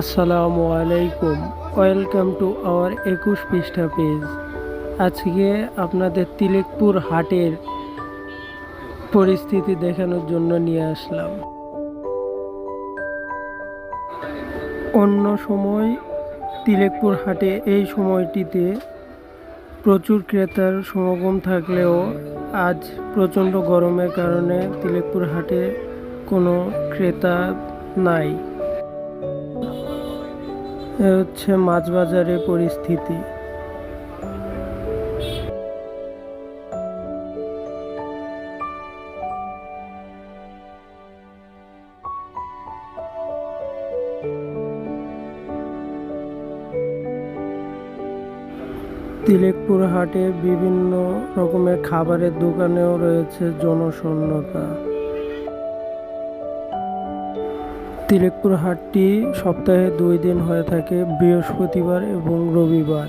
আসসালামু আলাইকুম। Welcome to our একুশ পৃষ্ঠা পেজ। আজকে আপনাদের তিলেকপুর হাটের পরিস্থিতি দেখানোর জন্য নিয়ে আসলাম। অন্য সময় তিলেকপুর হাটে এই সময়টিতে প্রচুর ক্রেতার সমাগম থাকলেও আজ প্রচণ্ড গরমের কারণে তিলেকপুর হাটে কোনো ক্রেতা নাই। এ হচ্ছে মাছ পরিস্থিতি। তিলেকপুর হাটে বিভিন্ন রকমের খাবারের দোকানেও রয়েছে জনশূন্যতা। তিলেকপুর হাটটি সপ্তাহে দুই দিন হয়ে থাকে বৃহস্পতিবার এবং রবিবার।